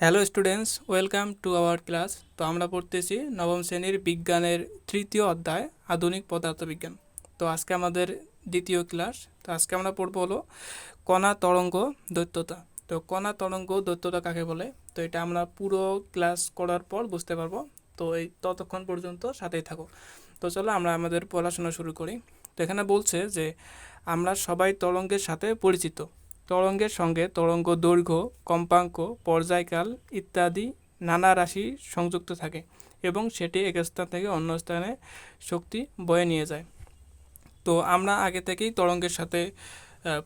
Hello students welcome to our class তো আমরা পড়তেছি নবম শ্রেণির বিজ্ঞানের তৃতীয় অধ্যায়, আধুনিক পদার্থবিজ্ঞান। তো আজকে আমাদের দ্বিতীয় ক্লাস তো আজকে আমরা পড়ব হলো কণা তরঙ্গ দৈত্যতা। তো কণা তরঙ্গ দৈত্যতা কাকে বলে? তো এটা আমরা পুরো ক্লাস করার পর বুঝতে পারব। তো এই ততক্ষণ পর্যন্ত সাথেই থাকো। তো চলো আমরা আমাদের পড়াশোনা শুরু করি। তো এখানে বলছে যে আমরা সবাই তরঙ্গের সাথে পরিচিত। তরঙ্গের সঙ্গে তরঙ্গ দৈর্ঘ্য, কম্পাঙ্ক, পর্যায়কাল ইত্যাদি নানা রাশি সংযুক্ত থাকে এবং সেটি এক স্থান থেকে অন্য স্থানে শক্তি বয়ে নিয়ে যায়। তো আমরা আগে থেকেই তরঙ্গের সাথে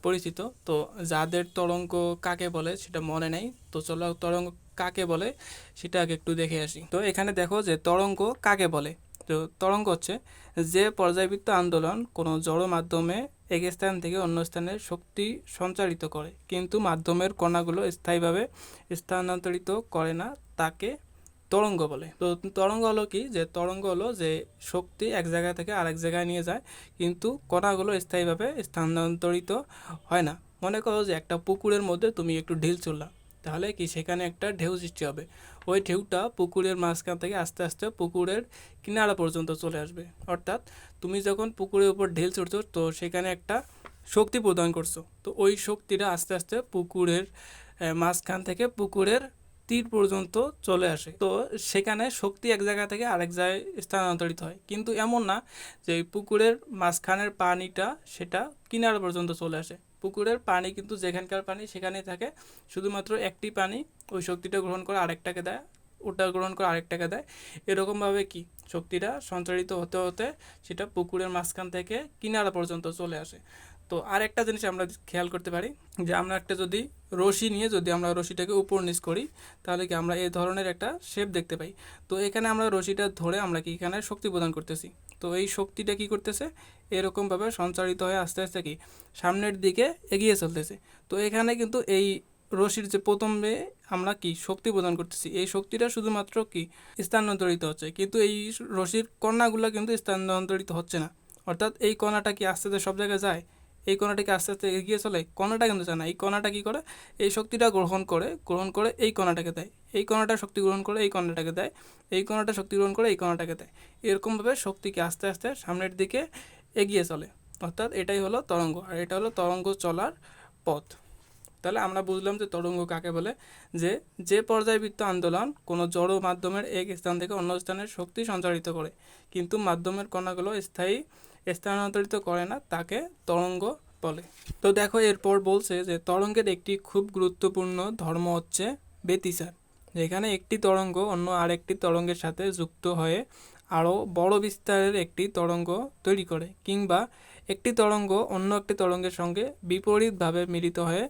পরিচিত। তো যাদের তরঙ্গ কাকে বলে সেটা মনে নেই। তো চলো তরঙ্গ কাকে বলে সেটা আগে একটু দেখে আসি। তো এখানে দেখো যে তরঙ্গ কাকে বলে? তো তরঙ্গ হচ্ছে যে পর্যায়বৃত্ত আন্দোলন কোনো জড় মাধ্যমে এক স্থান থেকে অন্য স্থানে শক্তি সঞ্চারিত করে। কিন্তু মাধ্যমের কণাগুলো স্থায়ীভাবে স্থানান্তরিত করে না, তাকে তরঙ্গ বলে। তো তরঙ্গ হলো কি? যে তরঙ্গ হলো যে শক্তি এক জায়গা থেকে আরেক জায়গায় নিয়ে যায়, কিন্তু কণাগুলো স্থায়ীভাবে স্থানান্তরিত হয় না। মনে করো যে একটা পুকুরের মধ্যে তুমি একটু ঢিল চললা তাহলে কি সেখানে একটা ঢেউ সৃষ্টি হবে? ওই ঢেউটা পুকুরের মাঝখান থেকে আস্তে আস্তে পুকুরের কিনারা পর্যন্ত চলে আসবে। অর্থাৎ তুমি যখন পুকুরের উপর ঢিল ছুটছো তো সেখানে একটা শক্তি প্রদান করছ। তো ওই শক্তিটা আস্তে আস্তে পুকুরের মাঝখান থেকে পুকুরের তীর পর্যন্ত চলে আসে। তো সেখানে শক্তি এক জায়গা থেকে আরেক জায়গায় স্থানান্তরিত হয়। কিন্তু এমন না যে পুকুরের মাঝখানের পানিটা সেটা কিনারা পর্যন্ত চলে আসে। পুকুরের পানি কিন্তু যেখানকার পানি সেখানেই থাকে। শুধুমাত্র একটি পানি ওই শক্তিটা গ্রহণ করে আরেকটাকে দেয়, ওটা গ্রহণ করে আরেকটাকে দেয়। এরকমভাবে কি? শক্তিটা সঞ্চারিত হতে হতে সেটা পুকুরের মাঝখান থেকে কিনারা পর্যন্ত চলে আসে। তো আর একটা জিনিস আমরা খেয়াল করতে পারি যে আমরা একটা যদি রশি নিয়ে যদি আমরা রশিটাকে উপর নিচ করি, তাহলে কি আমরা এই ধরনের একটা শেপ দেখতে পাই। তো এখানে আমরা রশিটা ধরে আমরা কি এখানে শক্তি প্রদান করতেছি। তো এই শক্তিটা কি করতেছে? এরকমভাবে সঞ্চারিত হয়ে আস্তে আস্তে কি সামনের দিকে এগিয়ে চলতেছে। তো এখানে কিন্তু এই রশির যে প্রথমে আমরা কি শক্তি প্রদান করতেছি, এই শক্তিটা শুধুমাত্র কি স্থানান্তরিত হচ্ছে। কিন্তু এই রশির কণাগুলো কিন্তু স্থানান্তরিত হচ্ছে না। অর্থাৎ এই কণাটা কি আস্তে আস্তে সব জায়গায় যায়? এই কণাটাকে আস্তে আস্তে এগিয়ে চলে কণাটা কিন্তু চায় না, এই কণাটা কী করে? এই শক্তিটা গ্রহণ করে গ্রহণ করে এই কণাটাকে দেয়। এই কণাটা শক্তি গ্রহণ করে, এই কণাটাকে দেয়। এই কণাটা শক্তি গ্রহণ করে, এই কণাটাকে দেয়। এরকমভাবে শক্তিকে আস্তে আস্তে সামনের দিকে এগিয়ে চলে। অর্থাৎ এটাই হলো তরঙ্গ, আর এটা হলো তরঙ্গ চলার পথ। তাহলে আমরা বুঝলাম যে তরঙ্গ কাকে বলে? যে যে পর্যায়বৃত্ত আন্দোলন কোনো জড় মাধ্যমের এক স্থান থেকে অন্য স্থানের শক্তি সঞ্চারিত করে। কিন্তু মাধ্যমের কণাগুলো স্থায়ী স্থানান্তরিত করে না, তাকে তরঙ্গ বলে। তো দেখো, এরপর বলছে যে তরঙ্গের একটি খুব গুরুত্বপূর্ণ ধর্ম হচ্ছে ব্যতিচার যেখানে একটি তরঙ্গ অন্য আরেকটি তরঙ্গের সাথে যুক্ত হয়ে আরও বড় বিস্তারের একটি তরঙ্গ তৈরি করে, কিংবা একটি তরঙ্গ অন্য একটি তরঙ্গের সঙ্গে বিপরীতভাবে মিলিত হয়ে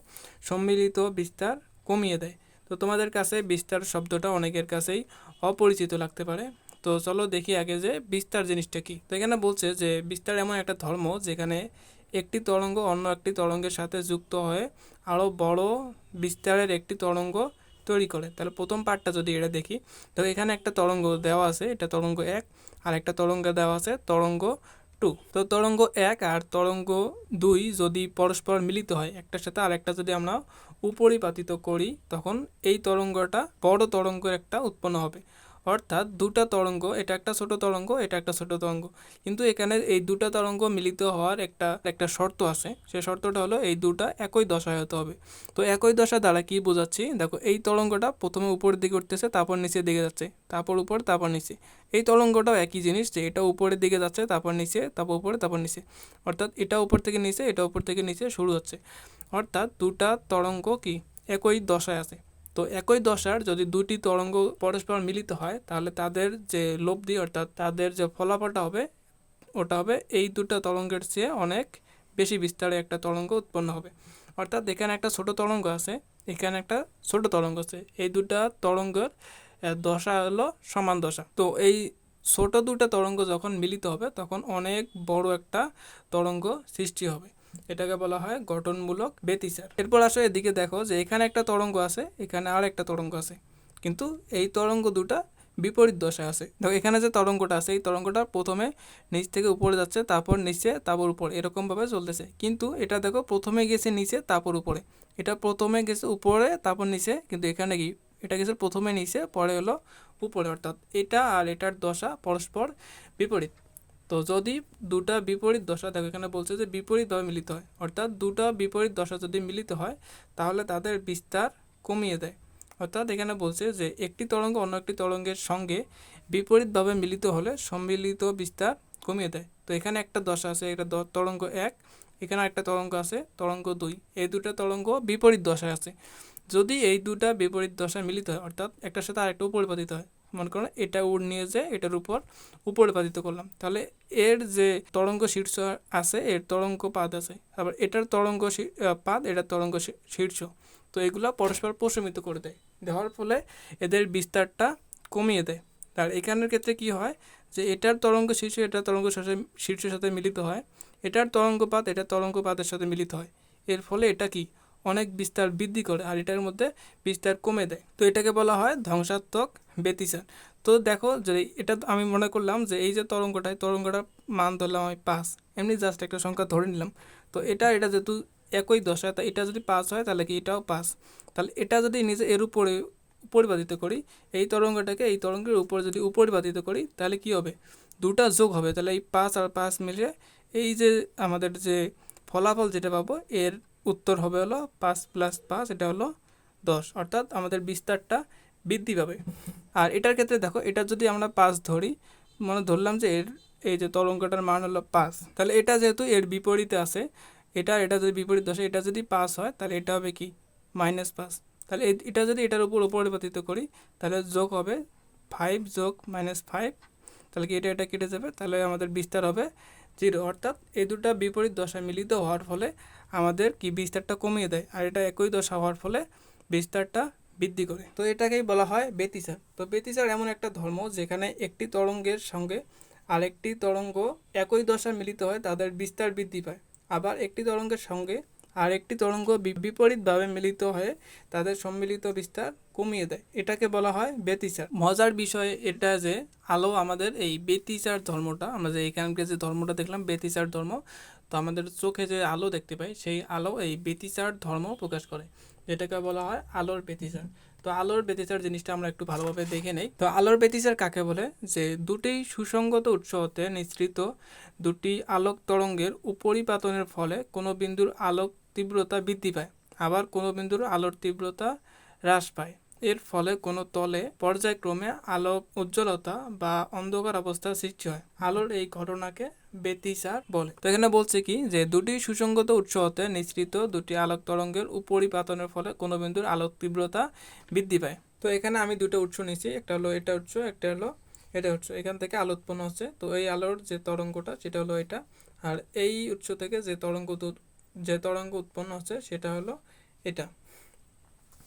সম্মিলিত বিস্তার কমিয়ে দেয়। তো তোমাদের কাছে বিস্তার শব্দটা অনেকের কাছেই অপরিচিত লাগতে পারে। তো চলো দেখি আগে যে বিস্তার জিনিসটা কি। তো এখানে বলছে যে বিস্তার এমন একটা ধর্ম যেখানে একটি তরঙ্গ অন্য একটি তরঙ্গের সাথে যুক্ত হয়ে আরও বড় বিস্তারের একটি তরঙ্গ তৈরি করে। তাহলে প্রথম পার্টটা যদি এটা দেখি, তো এখানে একটা তরঙ্গ দেওয়া আছে, এটা তরঙ্গ এক, আর একটা তরঙ্গ দেওয়া আছে তরঙ্গ টু। তো তরঙ্গ এক আর তরঙ্গ দুই যদি পরস্পর মিলিত হয়, একটার সাথে আরেকটা যদি আমরা উপরিপাতিত করি, তখন এই তরঙ্গটা বড় তরঙ্গের একটা উৎপন্ন হবে। অর্থাৎ দুটা তরঙ্গ, এটা একটা ছোট তরঙ্গ, এটা একটা ছোট তরঙ্গ। কিন্তু এখানে এই দুটা তরঙ্গ মিলিত হওয়ার একটা একটা শর্ত আছে। সে শর্তটা হলো এই দুটা একই দশায় হতে হবে। তো একই দশা দ্বারা কি বোঝাচ্ছি? দেখো, এই তরঙ্গটা প্রথমে উপরের দিকে উঠতেছে, তারপর নিচের দিকে যাচ্ছে, তারপর উপর, তারপর নিচে। এই তরঙ্গটাও একই জিনিস যে এটা উপরের দিকে যাচ্ছে, তারপর নিচে, তারপর উপরে, তারপর নিচে। অর্থাৎ এটা উপর থেকে নিচে, এটা উপর থেকে নিচে শুরু হচ্ছে। অর্থাৎ দুটা তরঙ্গ কি? একই দশায় আছে। তো একই দশার যদি দুটি তরঙ্গ পরস্পর মিলিত হয়, তাহলে তাদের যে লব্ধি অর্থাৎ তাদের যে ফলাফলটা হবে, ওটা হবে এই দুটো তরঙ্গের চেয়ে অনেক বেশি বিস্তারে একটা তরঙ্গ উৎপন্ন হবে। অর্থাৎ এখানে একটা ছোট তরঙ্গ আছে, এখানে একটা ছোট তরঙ্গ আছে। এই দুটা তরঙ্গের দশা হলো সমান দশা। তো এই ছোট দুটো তরঙ্গ যখন মিলিত হবে, তখন অনেক বড় একটা তরঙ্গ সৃষ্টি হবে। এটাকে বলা হয় গঠনমূলক ব্যতিচার। এরপর আসো এদিকে দেখো যে এখানে একটা তরঙ্গ আছে, এখানে আর একটা তরঙ্গ আছে। কিন্তু এই তরঙ্গ দুটা বিপরীত দশায় আছে। দেখো, এখানে যে তরঙ্গটা আছে, এই তরঙ্গটা প্রথমে নিচ থেকে উপরে যাচ্ছে, তারপর নিচে, তারপর উপরে, এরকমভাবে চলতেছে। কিন্তু এটা দেখো, প্রথমে গেছে নিচে, তারপর উপরে। এটা প্রথমে গেছে উপরে, তারপর নিচে, কিন্তু এখানে কি? এটা গেছে প্রথমে নিচে, পরে হলো উপরে, অর্থাৎ এটা আর এটার দশা পরস্পর বিপরীত। তো যদি দুটা বিপরীত দশা, দেখো এখানে বলছে যে বিপরীতভাবে মিলিত হয়, অর্থাৎ দুটা বিপরীত দশা যদি মিলিত হয়, তাহলে তাদের বিস্তার কমিয়ে দেয়। অর্থাৎ এখানে বলছে যে একটি তরঙ্গ অন্য একটি তরঙ্গের সঙ্গে বিপরীতভাবে মিলিত হলে সম্মিলিত বিস্তার কমিয়ে দেয়। তো এখানে একটা দশা আছে, এটা তরঙ্গ এক, এখানে একটা তরঙ্গ আছে, তরঙ্গ দুই। এই দুটা তরঙ্গ বিপরীত দশায় আছে। যদি এই দুটা বিপরীত দশায় মিলিত হয়, অর্থাৎ একটার সাথে আরেকটা উপরে পাতিত হয় মনে করুন এটা উড় নিয়ে যে এটার উপর উপরে পাতিত করলাম। তাহলে এর যে তরঙ্গ শীর্ষ আছে, এর তরঙ্গ পাদ আছে, আবার এটার তরঙ্গ পাদ, এটার তরঙ্গ শীর্ষ। তো এগুলো পরস্পর প্রশমিত করে দেয়। দেওয়ার ফলে এদের বিস্তারটা কমিয়ে দেয়। আর এখানের ক্ষেত্রে কি হয় যে এটার তরঙ্গ শীর্ষ, এটার তরঙ্গ শীর্ষের সাথে মিলিত হয়। এটার তরঙ্গপাত এটার তরঙ্গপাতের সাথে মিলিত হয়। এর ফলে এটা কি? অনেক বিস্তার বৃদ্ধি করে আর এটার মধ্যে বিস্তার কমে দেয়। তো এটাকে বলা হয় ধ্বংসাত্মক ব্যতিচার তো দেখো যে এটা আমি মনে করলাম যে এই যে তরঙ্গটা এই তরঙ্গটার মান ধরলাম আমি পাঁচ, এমনি জাস্ট একটা সংখ্যা ধরে নিলাম। তো এটা এটা যেহেতু একই দশা, তা এটা যদি পাঁচ হয় তাহলে কি এটাও পাঁচ? তাহলে এটা যদি নিজে এর উপরে, উপরিপাতিত করি, এই তরঙ্গটাকে এই তরঙ্গের উপর যদি উপরিপাতিত করি, তাহলে কি হবে? দুটা যোগ হবে। তাহলে এই পাঁচ আর পাঁচ মিলে এই যে আমাদের যে ফলাফল যেটা পাবো, এর উত্তর হবে হলো পাঁচ প্লাস পাঁচ, এটা হলো দশ। অর্থাৎ আমাদের বিস্তারটা বৃদ্ধি পাবে। আর এটার ক্ষেত্রে দেখো, এটা যদি আমরা পাঁচ ধরি মানে ধরলাম যে এর, এই যে তরঙ্গটার মান হলো পাঁচ। তাহলে এটা যেহেতু এর বিপরীতে আছে, এটা এটা যদি বিপরীত দশে, এটা যদি পাস হয়, তাহলে এটা হবে কি? মাইনাস পাঁচ। তাহলে এটা যদি এটার উপর পরিবর্তিত করি, তাহলে যোগ হবে ফাইভ যোগ মাইনাস ফাইভ তাহলে কি এটা এটা কেটে যাবে? তাহলে আমাদের বিস্তার হবে জিরো। অর্থাৎ এই দুটা বিপরীত দশা মিলিত হওয়ার ফলে আমাদের কি বিস্তারটা কমিয়ে দেয়? আর এটা একই দশা হওয়ার ফলে বিস্তারটা বৃদ্ধি করে। তো এটাকেই বলা হয় বেতিসার তো বেতিসার এমন একটা ধর্ম যেখানে একটি তরঙ্গের সঙ্গে আরেকটি তরঙ্গ একই দশা মিলিত হয়, তাদের বিস্তার বৃদ্ধি পায়। আবার একটি তরঙ্গের সঙ্গে আরেকটি তরঙ্গ বি- বিপরীতভাবে মিলিত হয়ে তাদের সম্মিলিত বিস্তার কমিয়ে দেয়। এটাকে বলা হয় বেতিচার মজার বিষয় এটা যে, আলো আমাদের এই বেতিচার ধর্মটা, আমরা যে এখানকার যে ধর্মটা দেখলাম বেতিচার ধর্ম, তো আমাদের চোখে যে আলো দেখতে পাই, সেই আলো এই বেতিচার ধর্ম প্রকাশ করে। এটাকে বলা হয় আলোর বেতিচার তো আলোর ব্যতিচার জিনিসটা আমরা একটু ভালোভাবে দেখে নেই। তো আলোর ব্যতিচার কাকে বলে? যে দুটি সুসঙ্গত উৎস হতে নিঃসৃত দুটি আলোক তরঙ্গের উপরিপাতনের ফলে কোনো বিন্দুর আলোক তীব্রতা বৃদ্ধি পায়, আবার কোনো বিন্দুর আলোর তীব্রতা হ্রাস পায়। এর ফলে কোনো তলে পর্যায়ক্রমে আলো উজ্জ্বলতা বা অন্ধকার অবস্থার সৃষ্টি হয়। আলোর এই ঘটনাকে ব্যতিচার বলে। তো এখানে বলছে কি যে, দুটি সুসঙ্গত উৎস হতে নিঃসৃত দুটি আলোক তরঙ্গের উপরিপাতনের ফলে কোনো বিন্দুর আলোক তীব্রতা বৃদ্ধি পায়। তো এখানে আমি দুটো উৎস নিয়েছি, একটা হলো এটা উৎস, একটা হলো এটা উৎস। এখান থেকে আলো উৎপন্ন হচ্ছে। তো এই আলোর যে তরঙ্গটা, সেটা হলো এটা। আর এই উৎস থেকে যে তরঙ্গ যে তরঙ্গ উৎপন্ন হচ্ছে, সেটা হলো এটা।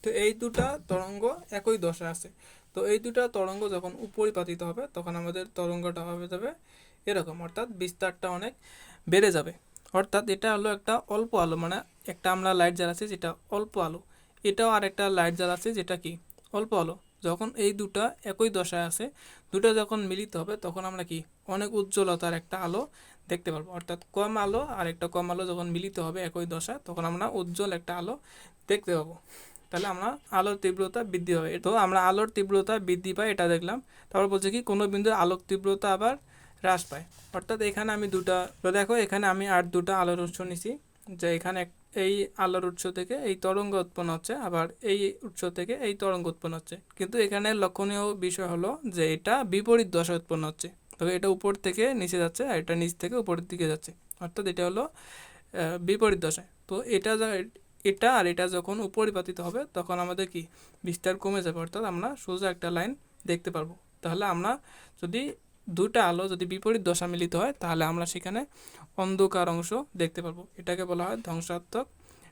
তো এই দুটা তরঙ্গ একই দশা আছে। তো এই দুটা তরঙ্গ যখন উপরিপাতিত হবে, তখন আমাদের তরঙ্গটা হবে যাবে এরকম। অর্থাৎ বিস্তারটা অনেক বেড়ে যাবে। অর্থাৎ এটা হলো একটা অল্প আলো মানে একটা আমরা লাইট জ্বালাচ্ছি যেটা অল্প আলো। এটাও আর একটা লাইট জ্বালাচ্ছি যেটা কি? অল্প আলো। যখন এই দুটা একই দশায় আছে, দুটো যখন মিলিত হবে, তখন আমরা কি? অনেক উজ্জ্বলতার একটা আলো দেখতে পারব। অর্থাৎ কম আলো আর একটা কম আলো যখন মিলিত হবে একই দশা তখন আমরা উজ্জ্বল একটা আলো দেখতে পাবো। তাহলে আমরা আলোর তীব্রতা বৃদ্ধি হবে তো আমরা আলোর তীব্রতা বৃদ্ধি পাই এটা দেখলাম। তারপর বলছে কি, কোনো বিন্দুর আলোক তীব্রতা আবার হ্রাস পায়। অর্থাৎ এখানে আমি দুটা, তো দেখো এখানে আমি আর দুটা আলোর উৎস নিছি, যে এখানে এই আলোর উৎস থেকে এই তরঙ্গ উৎপন্ন হচ্ছে, আবার এই উৎস থেকে এই তরঙ্গ উৎপন্ন হচ্ছে। কিন্তু এখানে লক্ষণীয় বিষয় হলো যে এটা বিপরীত দশা উৎপন্ন হচ্ছে। তবে এটা উপর থেকে নিচে যাচ্ছে আর এটা নিচ থেকে উপরের দিকে যাচ্ছে। অর্থাৎ এটা হলো বিপরীত দশায় তো এটা এটা আর এটা যখন উপরিপাতিত হবে, তখন আমাদের কি? বিস্তার কমে যাবে, অর্থাৎ আমরা সোজা একটা লাইন দেখতে পারব। তাহলে আমরা যদি দুটা আলো যদি বিপরীত দশা মিলিত হয়, তাহলে আমরা সেখানে অন্ধকার অংশ দেখতে পারব। এটাকে বলা হয় ধ্বংসাত্মক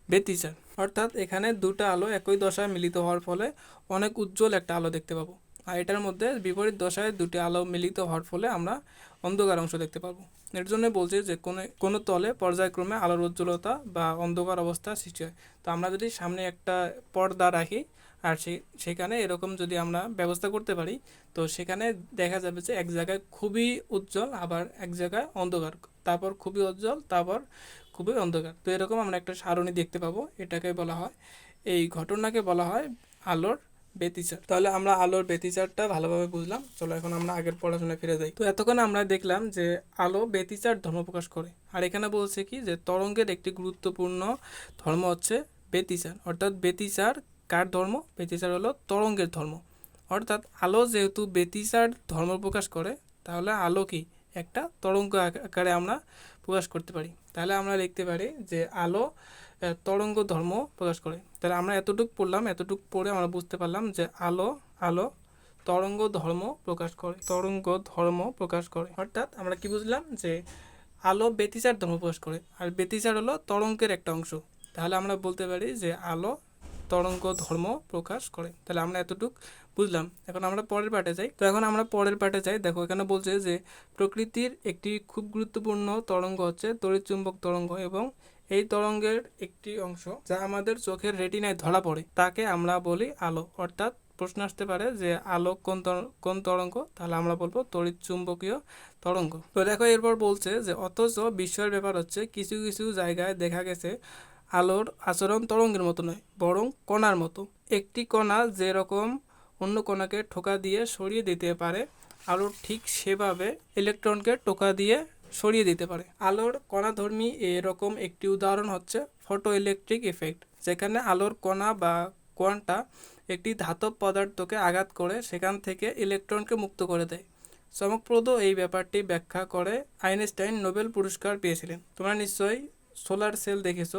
ব্যতিচার। অর্থাৎ এখানে দুটা আলো একই দশায় মিলিত হওয়ার ফলে অনেক উজ্জ্বল একটা আলো দেখতে পাবো। আর এটার মধ্যে বিপরীত দশায় দুটি আলো মিলিত হওয়ার ফলে আমরা অন্ধকার অংশ দেখতে পারব এর জন্য বলছে যে কোনো কোনো তলে পর্যায়ক্রমে আলোর উজ্জ্বলতা বা অন্ধকার অবস্থা সৃষ্টি হয়। তো আমরা যদি সামনে একটা পর্দা রাখি, আর সেখানে এরকম যদি আমরা ব্যবস্থা করতে পারি, তো সেখানে দেখা যাবে যে এক জায়গায় খুবই উজ্জ্বল, আবার এক জায়গায় অন্ধকার। তারপর খুবই উজ্জ্বল, তারপর খুবই অন্ধকার। তো এরকম আমরা একটা সারণী দেখতে পাবো, এটাকে বলা হয়। এই ঘটনাকে বলা হয় আলোর ব্যতিচার তাহলে আমরা আলোর বেতিচারটা ভালোভাবে বুঝলাম। চলো এখন আমরা আগের পড়াশোনায় ফিরে যাই। তো এতক্ষণ আমরা দেখলাম যে আলো বেতিচার ধর্ম প্রকাশ করে। আর এখানে বলছে কি যে তরঙ্গের একটি গুরুত্বপূর্ণ ধর্ম হচ্ছে বেতিচার অর্থাৎ বেতিচার কার ধর্ম? বেতিচার হলো তরঙ্গের ধর্ম। অর্থাৎ আলো যেহেতু বেতিচার ধর্ম প্রকাশ করে, তাহলে আলো কি? একটা তরঙ্গ আকারে আমরা প্রকাশ করতে পারি। তাহলে আমরা লিখতে পারি যে আলো তরঙ্গ ধর্ম প্রকাশ করে। তাহলে আমরা এতটুকু পড়লাম, এতটুকু পড়ে আমরা বুঝতে পারলাম যে আলো আলো তরঙ্গ ধর্ম প্রকাশ করে, তরঙ্গ ধর্ম প্রকাশ করে। অর্থাৎ আমরা কি বুঝলাম যে আলো ব্যতিচার ধর্ম প্রকাশ করে, আর ব্যতিচার হলো তরঙ্গের একটা অংশ। তাহলে আমরা বলতে পারি যে আলো তরঙ্গ ধর্ম প্রকাশ করে। তাহলে আমরা এতটুকু বুঝলাম। এখন আমরা পরের পাটে যাই। তো এখন আমরা পরের পাটে যাই। দেখো, এখানে বলছে যে প্রকৃতির একটি খুব গুরুত্বপূর্ণ তরঙ্গ হচ্ছে তড়িৎচুম্বক তরঙ্গ এবং এই তরঙ্গের একটি অংশ যা আমাদের চোখের রেটিনায় ধরা পড়ে। তাকে আমরা বলি আলো। অর্থাৎ প্রশ্ন আসতে পারে যে আলো কোন কোন তরঙ্গ? তাহলে আমরা বলব তড়িৎ চুম্বকীয় তরঙ্গ। তো দেখো এরপর বলছে যে অথচ বিস্ময়ের ব্যাপার হচ্ছে কিছু কিছু জায়গায় দেখা গেছে আলোর আচরণ তরঙ্গের মতো নয়, বরং কণার মতো। একটি কণা যেরকম অন্য কণাকে ঠোকা দিয়ে সরিয়ে দিতে পারে আলোর ঠিক সেভাবে ইলেকট্রনকে টোকা দিয়ে সরিয়ে দিতে পারে। আলোর কণাধর্মী এরকম একটি উদাহরণ হচ্ছে ফটো ইলেকট্রিক ইফেক্ট, যেখানে আলোর কণা বা কোয়ান্টা একটি ধাতব পদার্থকে আঘাত করে সেখান থেকে ইলেকট্রনকে মুক্ত করে দেয়। চমকপ্রদ এই ব্যাপারটি ব্যাখ্যা করে আইনস্টাইন নোবেল পুরস্কার পেয়েছিলেন। তোমরা নিশ্চয়ই সোলার সেল দেখেছ।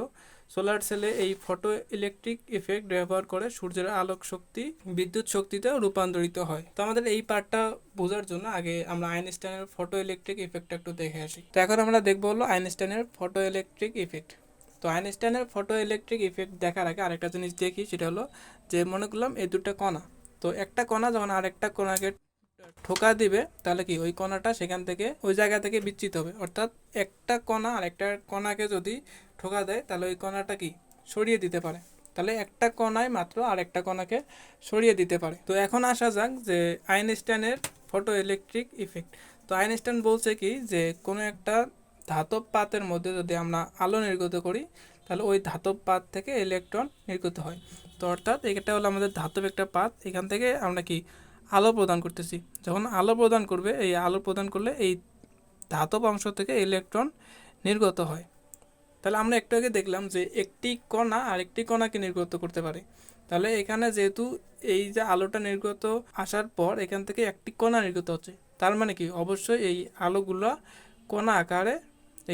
সোলার সেলে এই ফটো ইলেকট্রিক ইফেক্ট ব্যবহার করে সূর্যের আলোক শক্তি, বিদ্যুৎ শক্তিতে রূপান্তরিত হয়। তো আমাদের এই পার্টটা বোঝার জন্য আগে আমরা আইনস্টাইনের ফটো ইলেকট্রিক ইফেক্টটা একটু দেখে আসি। তো এখন আমরা দেখব হলো আইনস্টাইনের ফটো ইলেকট্রিক ইফেক্ট। তো আইনস্টাইনের ফটো ইলেকট্রিক ইফেক্ট দেখার আগে আরেকটা জিনিস দেখি, সেটা হলো যে মনে করলাম এই দুটো কণা। তো একটা কণা যখন আরেকটা কণাকে ঠোকা দিবে, তাহলে কি ওই কণাটা সেখান থেকে ওই জায়গা থেকে বিচ্ছিত হবে? অর্থাৎ একটা কণা আর একটা কণাকে যদি ঠোকা দেয়, তাহলে ওই কণাটা কি? সরিয়ে দিতে পারে। তাহলে একটা কণায় মাত্র আর একটা কণাকে সরিয়ে দিতে পারে। তো এখন আসা যাক যে আইনস্টাইনের ফটো ইলেকট্রিক ইফেক্ট। তো আইনস্টাইন বলছে কি যে কোনো একটা ধাতব পাতের মধ্যে যদি আমরা আলো নির্গত করি, তাহলে ওই ধাতব পাত থেকে ইলেকট্রন নির্গত হয়। তো অর্থাৎ এটা হলো আমাদের ধাতব একটা পাত। এখান থেকে আমরা কি? আলো প্রদান করতেছি। যখন আলো প্রদান করবে, এই আলো প্রদান করলে এই ধাতব অংশ থেকে ইলেকট্রন নির্গত হয়। তাহলে আমরা একটু আগে দেখলাম যে একটি কণা আর একটি কণাকে নির্গত করতে পারে। তাহলে এখানে যেহেতু এই যে আলোটা নির্গত আসার পর এখান থেকে একটি কণা নির্গত হচ্ছে, তার মানে কি? অবশ্যই এই আলোগুলো কণা আকারে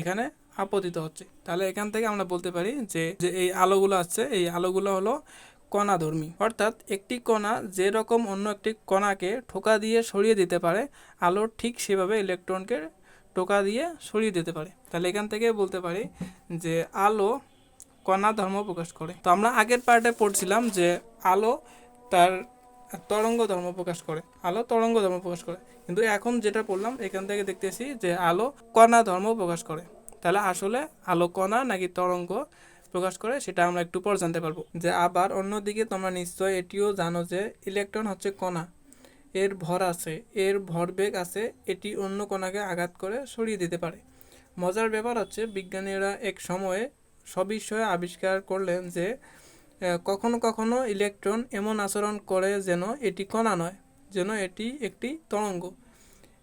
এখানে আপতিত হচ্ছে। তাহলে এখান থেকে আমরা বলতে পারি যে যে এই আলোগুলো আছে এই আলোগুলো হলো কণাধর্মী। অর্থাৎ একটি কণা যে রকম অন্য একটি কণাকে ঠোকা দিয়ে সরিয়ে দিতে পারে, আলো ঠিক সেভাবে ইলেকট্রনকে টোকা দিয়ে সরিয়ে দিতে পারে। তাহলে এখান থেকে বলতে পারি যে আলো কণা ধর্ম প্রকাশ করে। তো আমরা আগের পার্টে পড়ছিলাম যে আলো তার তরঙ্গ ধর্ম প্রকাশ করে। আলো তরঙ্গ ধর্ম প্রকাশ করে। কিন্তু এখন যেটা পড়লাম, এখান থেকে দেখতেছি যে আলো কণা ধর্ম প্রকাশ করে। তাহলে আসলে আলো কণা নাকি তরঙ্গ প্রকাশ করে, সেটা আমরা একটু পর জানতে পারব। যে আবার অন্যদিকে তোমরা নিশ্চয় এটিও জানো যে ইলেকট্রন হচ্ছে কণা। এর ভর আছে, এর ভরবেগ আছে, এটি অন্য কণাকে আঘাত করে সরিয়ে দিতে পারে। মজার ব্যাপার হচ্ছে, বিজ্ঞানীরা এক সময়ে সবিষয়ে আবিষ্কার করলেন যে কখনো কখনো ইলেকট্রন এমন আচরণ করে যেন এটি কণা নয়, যেন এটি একটি তরঙ্গ।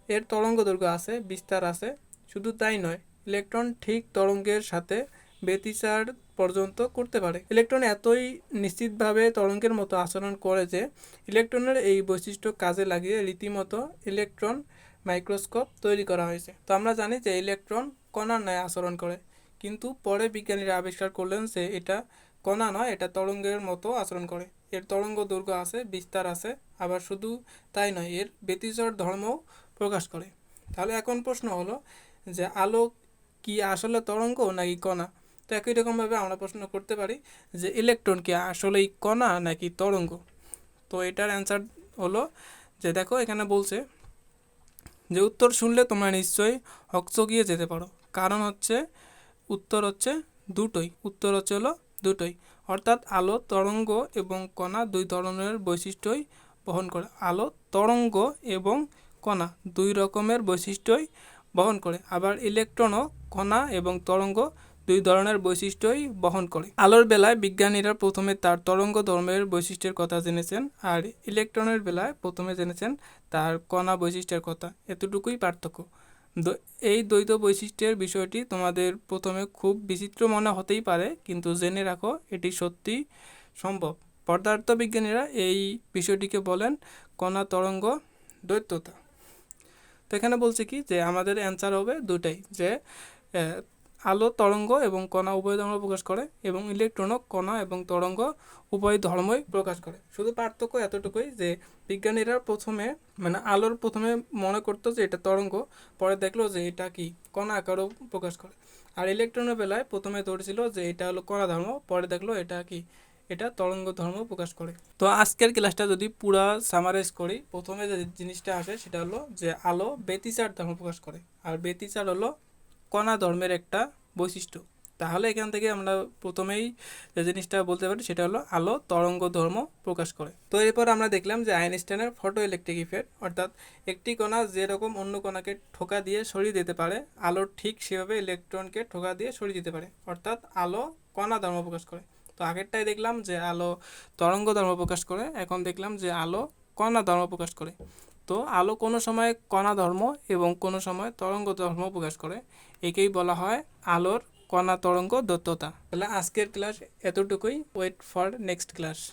এর তরঙ্গ দৈর্ঘ্য আছে, বিস্তার আছে, শুধু তাই নয়, ইলেকট্রন ঠিক তরঙ্গের সাথে ব্যতিচার পর্যন্ত করতে পারে। ইলেকট্রন এতই নিশ্চিতভাবে তরঙ্গের মতো আচরণ করে যে, ইলেকট্রনের এই বৈশিষ্ট্য কাজে লাগিয়ে রীতিমতো ইলেকট্রন মাইক্রোস্কোপ তৈরি করা হয়েছে। তো আমরা জানি যে, ইলেকট্রন কণার ন্যায় আচরণ করে। কিন্তু পরে বিজ্ঞানীরা আবিষ্কার করলেন যে, এটা কণা নয়, এটা তরঙ্গের মতো আচরণ করে। এর তরঙ্গ দুর্গ আছে, বিস্তার আছে, আবার শুধু তাই নয়, এর ব্যতিচর ধর্মও প্রকাশ করে। তাহলে এখন প্রশ্ন হলো যে আলো কি আসলে তরঙ্গ নাকি কণা? তো একই রকমভাবে আমরা প্রশ্ন করতে পারি যে ইলেকট্রন কি আসলেই কণা নাকি তরঙ্গ? তো এটার অ্যান্সার হলো যে দেখো এখানে বলছে যে উত্তর শুনলে তোমরা নিশ্চয়ই হকচকিয়ে যেতে পারো। কারণ হচ্ছে উত্তর হচ্ছে দুটোই, উত্তর হচ্ছে হলো দুটোই। অর্থাৎ আলো, তরঙ্গ এবং কণা দুই ধরনের বৈশিষ্ট্যই বহন করে। আলো, তরঙ্গ এবং কণা দুই রকমের বৈশিষ্ট্যই বহন করে। আবার ইলেকট্রনও কণা এবং তরঙ্গ দুই ধরনের বৈশিষ্ট্যই বহন করে। আলোর বেলায় বিজ্ঞানীরা প্রথমে তার তরঙ্গ ধর্মের বৈশিষ্ট্যের কথা জেনেছেন আর ইলেকট্রনের বেলায় প্রথমে জেনেছেন তার কণা বৈশিষ্ট্যের কথা। এতটুকুই পার্থক্য। এই দ্বৈত বৈশিষ্ট্যের বিষয়টি তোমাদের প্রথমে খুব বিচিত্র মনে হতেই পারে, কিন্তু জেনে রাখো, এটি সত্যি সম্ভব। পদার্থবিজ্ঞানীরা এই বিষয়টিকে বলেন কণা তরঙ্গ দ্বৈততা। তো এখানে বলছে কি যে আমাদের অ্যান্সার হবে দুটাই যে আলো, তরঙ্গ এবং কণা উভয় ধর্ম প্রকাশ করে এবং ইলেকট্রনও কণা এবং তরঙ্গ উভয় ধর্মই প্রকাশ করে। শুধু পার্থক্য এতটুকুই যে বিজ্ঞানীরা প্রথমে মানে আলোর প্রথমে মনে করতো যে এটা তরঙ্গ, পরে দেখল যে এটা কি, কণা আকারও প্রকাশ করে। আর ইলেকট্রনের বেলায় প্রথমে ধরেছিল যে এটা হলো কণা ধর্ম, পরে দেখল এটা কি, এটা তরঙ্গ ধর্ম প্রকাশ করে। তো আজকের ক্লাসটা যদি পুরা সামারাইজ করি, প্রথমে যে জিনিসটা আসে সেটা হলো যে আলো ব্যতিচার ধর্ম প্রকাশ করে। আর ব্যতিচার হলো কণা ধর্মের একটা বৈশিষ্ট্য। তাহলে এখান থেকে আমরা প্রথমেই যে জিনিসটা বলতে পারি সেটা হলো আলো, তরঙ্গ ধর্ম প্রকাশ করে। তো এরপর আমরা দেখলাম যে আইনস্টাইনের ফটো ইলেকট্রিক ইফেক্ট অর্থাৎ একটি কণা যেরকম অন্য কণাকে ঠোকা দিয়ে সরিয়ে দিতে পারে, আলো ঠিক সেভাবে ইলেকট্রনকে ঠোকা দিয়ে সরিয়ে দিতে পারে, অর্থাৎ আলো কণা ধর্ম প্রকাশ করে। তো আগেরটাই দেখলাম যে আলো তরঙ্গ ধর্ম প্রকাশ করে, এখন দেখলাম যে আলো কণা ধর্ম প্রকাশ করে। তো আলো কোনো সময় কণা ধর্ম এবং কোনো সময় তরঙ্গ ধর্ম প্রকাশ করে। একেই বলা হয় আলোর কণা তরঙ্গ দত্ততা তাহলে আজকের ক্লাস এতটুকুই। Wait for next class